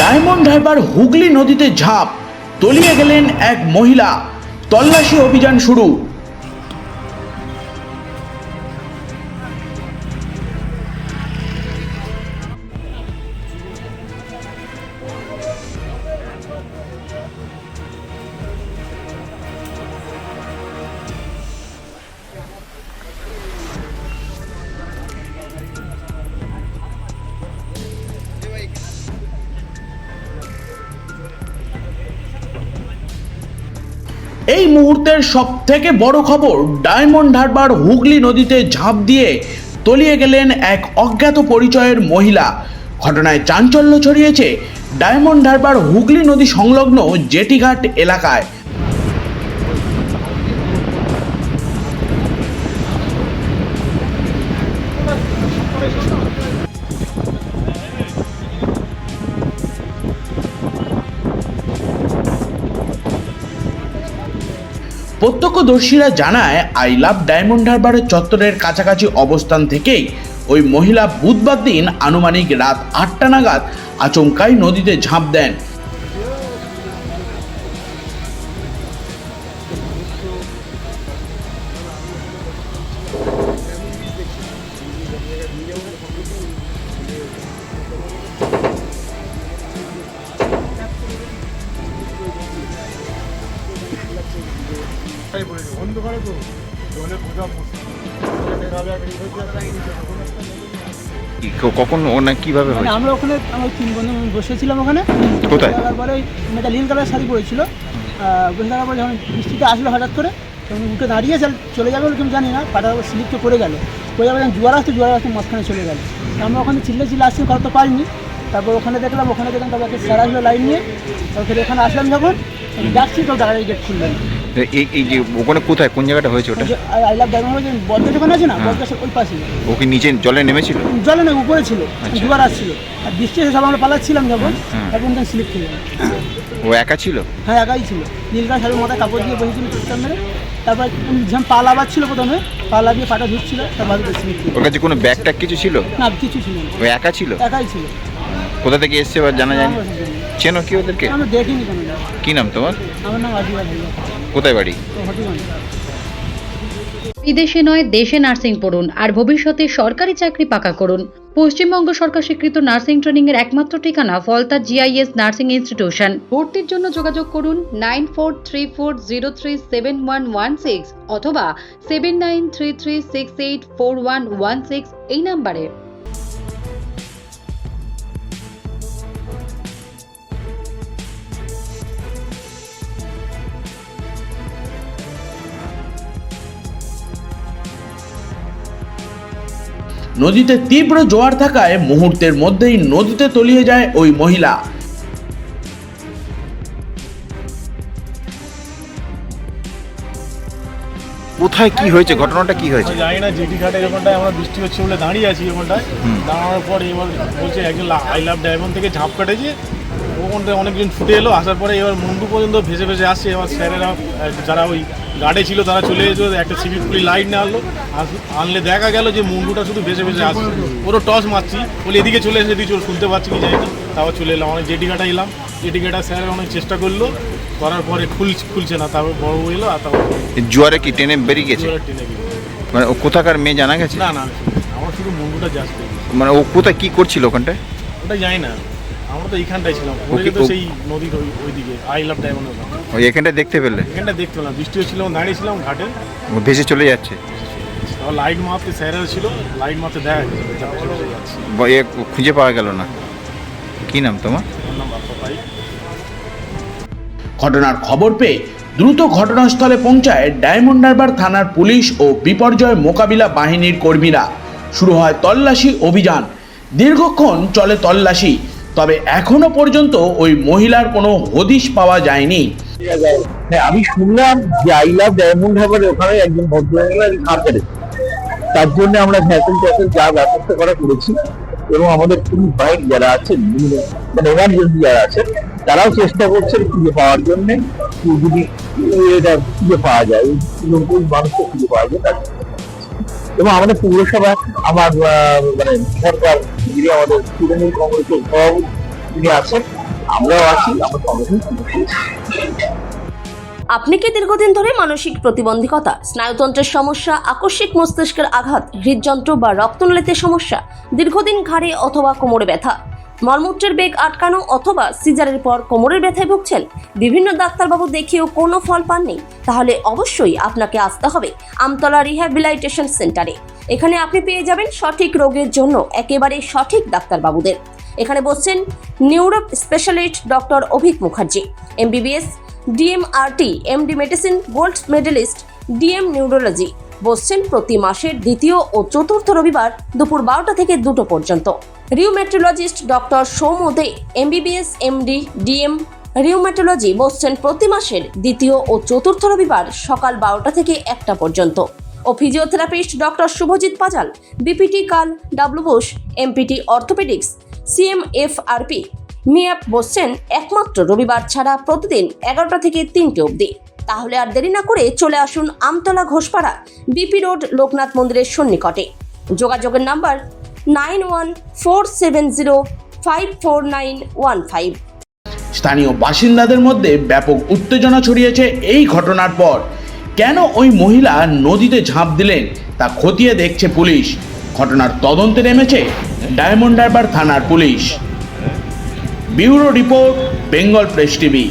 Diamond Harbour Hooghly নদীতে ঝাঁপ তলিয়ে গেলেন এক মহিলা। তল্লাশি অভিযান শুরু। মুহূর্তের সব থেকে বড় খবর, ডায়মন্ড হারবার হুগলি নদীতে ঝাঁপ দিয়ে তলিয়ে গেলেন এক অজ্ঞাত পরিচয়ের মহিলা। ঘটনায় চাঞ্চল্য ছড়িয়েছে ডায়মন্ড হারবার হুগলি নদী সংলগ্ন জেটিঘাট এলাকায়। প্রত্যক্ষদর্শীরা জানায়, আই লাভ ডায়মন্ড হারবারের চত্বরের কাছাকাছি অবস্থান থেকেই ওই মহিলা বুধবার দিন আনুমানিক রাত আটটা নাগাদ আচমকাই নদীতে ঝাঁপ দেন। কখন ওনা কীভাবে মানে আমরা ওখানে আমরা তিন বন্ধু বসেছিলাম ওখানে। কোথায়? তারপরে মেয়েটা নীল কালার শাড়ি পরেছিল। বসে থাকার পরে যখন বৃষ্টিতে আসলো হঠাৎ করে তখন উঠে দাঁড়িয়ে চল যাবে কেউ জানি না পাটা স্লিপটা পড়ে গেল। পড়ে যাবে যখন জোয়ার আসতে জোয়ার আসতে মাঝখানে চলে গেল। আমরা ওখানে চিল্লে চিল্লে আসছি করতে পারিনি তারপর ওখানে দেখলাম ওখানে দেখলাম তারপর একটা স্যার আসলো লাইন নিয়ে তারপর এখানে আসলাম যখন। যাচ্ছি তো দাঁড়াই গেট খুললেন এই এই যে ওখানে কোথায়? কোন জায়গাটা হয়েছে ওটা? আই লাভ ডায়মন্ড বলতে দোকান আছে না? হ্যাঁ। বলতে ওই পাশে। ও কি নিচে জলে নেমেছিল? জলে না উপরে ছিল। আচ্ছা। জোয়ার আসছিল। আর বৃষ্টি এসে সব আমরা পালাচ্ছিলাম যখন। এখন তখন স্লিপ খেয়ে ও একা ছিল? হ্যাঁ একাই ছিল। নীলকা শাড়ির মাথায় কাপড় দিয়ে বসেছিল চুপচাপ মেরে। তারপর যেমন পা লাবার ছিল প্রথমে। পা লাবিয়ে পাটা ধুচ্ছিল তারপর স্লিপ খেয়ে ওর কাছে কোনো ব্যাগ ট্যাগ কিছু ছিল? না কিছু ছিল ও একা ছিল? একাই ছিল। কোথা থেকে এসছে বা জানা না। চেনো কি ওদেরকে? আমরা দেখিনি কোনো। কি নাম তোমার? আমার নাম আজিবা ভাইয়া। কোথায় বাড়ি? বিদেশে নয়, দেশে নার্সিং পড়ুন, আর ভবিষ্যতে সরকারি চাকরি পাকা করুন। পশ্চিমবঙ্গ সরকার স্বীকৃত নার্সিং ট্রেনিং এর একমাত্র ঠিকানা ফলতা জিআইএস নার্সিং ইনস্টিটিউশন। ভর্তির জন্য যোগাযোগ করুন nine four three four zero three seven one one six অথবা seven nine three three six eight four one one six এই নাম্বারে। নদীতে তীব্র জোয়ার থাকায় মুহূর্তের মধ্যেই নদীতে তলিয়ে যায় ওই মহিলা। কোথায় কি হয়েছে? ঘটনাটা কি হয়েছে? জানি না জেটি ঘাটের ওখানটায় আমরা বৃষ্টি হচ্ছে বলে দাঁড়িয়ে আছি ওখানটায় দাঁড়ানোর পর এবার বলছে একজন আই লাভ ডায়মন্ড থেকে ঝাঁপ কাটেছে। ওখানটায় অনেকজন ছুটে এলো আসার পরে এবার মুন্ডু পর্যন্ত ভেসে ভেসে আসছে। এবার স্যারেরা যারা ওই গার্ডে ছিল তারা চলে এসে একটা সিভিক পুলিশ লাইট নিয়ে আনলো আনলে দেখা গেল যে মুন্ডুটা শুধু ভেসে ভেসে আসছে। ওরও টস মারছি বলে এদিকে চলে এসে দিচ্ছি ওর শুনতে পাচ্ছি কি জানি না। তারপর চলে এলাম অনেক জেটি ঘাটা এলাম। জেটি ঘাটা স্যার অনেক চেষ্টা করল করার পরে খুল খুলছে না। তারপর বড় এলো আর তারপর জোয়ারে কি টেনে বেরিয়ে গেছে? টেনে মানে ও কোথাকার মেয়ে জানা গেছে? না না আমার শুধু মুন্ডুটা যাচ্ছে মানে ও কোথায় কি করছিল ওখানটায়? ওটা জানি না। আমরা তো এইখানটায় ছিলাম। ওই তো সেই নদীর ওই ওইদিকে আই লাভ ডায়মন্ড ওই এখানটায় দেখতে পেলে? এখানটা দেখতে পেলাম। বৃষ্টি হচ্ছিল দাঁড়িয়েছিলাম ঘাটে। ভেসে চলে যাচ্ছে? লাইট মারতে স্যারের ছিল লাইট মারতে দেখা এ খুঁজে পাওয়া গেল না। কি নাম তোমার? ঘটনার খবর পেয়ে দ্রুত ঘটনাস্থলে পৌঁছায় ডায়মন্ড হারবার থানার পুলিশ ও বিপর্যয় মোকাবিলা বাহিনীর কর্মীরা। শুরু হয় তল্লাশি অভিযান। দীর্ঘক্ষণ চলে তল্লাশি। তবে এখনও পর্যন্ত ওই মহিলার কোনো হদিশ পাওয়া যায়নি। হ্যাঁ আমি শুনলাম যে আই লাভ ডায়মন্ড হারবার ওখানে একজন ভদ্রমহিলা ঝাঁপ তার জন্য আমরা ভ্যাসেল ট্যাসেল যা ব্যবস্থা করা করেছি এবং আমাদের পুলিশ বাহিনী যারা আছেন মানে এমার্জেন্সি যারা আছেন, তারাও চেষ্টা করছেন খুঁজে পাওয়ার জন্যে যদি এটা খুঁজে পাওয়া যায় পুরোপুরি মানুষকে খুঁজে পাওয়া যায় এবং আমাদের পৌরসভা, আমার মানে সরকার আমাদের তৃণমূল কংগ্রেসের সভাপতি যিনি আছেন। আমরাও আছি, আমরা সঙ্গে আপনি কি দীর্ঘদিন ধরে মানসিক প্রতিবন্ধকতা, স্নায়ুতন্ত্রের সমস্যা, আকস্মিক মস্তিষ্কের আঘাত, হৃদযন্ত্র বা রক্তনালীতে সমস্যা, দীর্ঘদিন ঘাড়ে অথবা কোমরে ব্যথা, মলমূত্রের বেগ আটকানো অথবা সিজারের পর কোমরের ব্যথায় ভুগছেন? বিভিন্ন ডাক্তারবাবু দেখিয়েও কোনো ফল পাননি? তাহলে অবশ্যই আপনাকে আসতে হবে আমতলা রিহ্যাবিলাইটেশন সেন্টারে। এখানে আপনি পেয়ে যাবেন সঠিক রোগের জন্য একেবারে সঠিক ডাক্তারবাবুদের। এখানে বসছেন neuro specialist doctor Avik Mukherjee, MBBS, DMRT, MD medicine, gold medalist, DM neurology. বসছেন প্রতি মাসের দ্বিতীয় ও চতুর্থ রবিবার দুপুর বারোটা থেকে দুটো পর্যন্ত। Rheumatologist doctor Soumya De, MBBS, MD, DM rheumatology বসছেন প্রতি মাসের দ্বিতীয় ও চতুর্থ রবিবার সকাল বারোটা থেকে একটা পর্যন্ত। ও physiotherapist doctor Shubhajit Pajal, BPT Cal W Bose, MPT orthopaedics CMFRP MIAP বসছেন একমাত্র রবিবার ছাড়া প্রতিদিন এগারোটা থেকে তিনটে অবধি। তাহলে আর দেরি না করে চলে আসুন আমতলা ঘোষপাড়া, বিপি রোড, লোকনাথ মন্দিরের সন্নিকটে। যোগাযোগের number nine one four seven zero five four nine one five. স্থানীয় বাসিন্দাদের মধ্যে ব্যাপক উত্তেজনা ছড়িয়েছে এই ঘটনার পর। কেন ওই মহিলা নদীতে ঝাঁপ দিলেন? তা খতিয়ে দেখছে পুলিশ। ঘটনার তদন্তে নেমেছে ডায়মন্ড হারবার থানার police. Bureau report, Bengal press TV.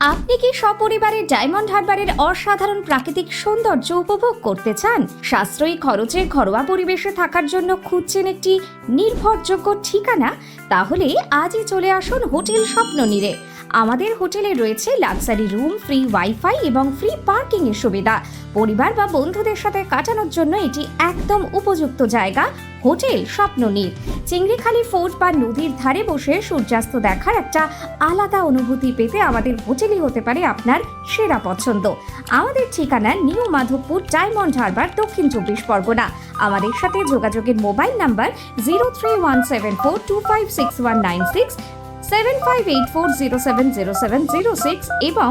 আপনি কি সপরিবারে ডায়মন্ড হারবারের অসাধারণ প্রাকৃতিক সৌন্দর্য উপভোগ করতে চান? সাশ্রয়ী খরচে ঘরোয়া পরিবেশে থাকার জন্য খুঁজছেন একটি নির্ভরযোগ্য ঠিকানা? তাহলে আজই চলে আসুন হোটেল স্বপ্ননীরে আমাদের হোটেলে রয়েছে লাক্সারি রুম, ফ্রি ওয়াইফাই এবং ফ্রি পার্কিংয়ের সুবিধা। পরিবার বা বন্ধুদের সাথে কাটানোর জন্য এটি একদম উপযুক্ত জায়গা, হোটেল স্বপ্ননীর চিংড়িখালি ফোর্ট বা নদীর ধারে বসে সূর্যাস্ত দেখার একটা আলাদা অনুভূতি পেতে আমাদের হোটেলই হতে পারে আপনার সেরা পছন্দ। আমাদের ঠিকানা নিউ মাধবপুর ডায়মন্ড হারবার, দক্ষিণ চব্বিশ পরগনা। আমাদের সাথে যোগাযোগের mobile number zero three one seven four two five six one nine six, seven five eight four zero seven zero seven zero six এবং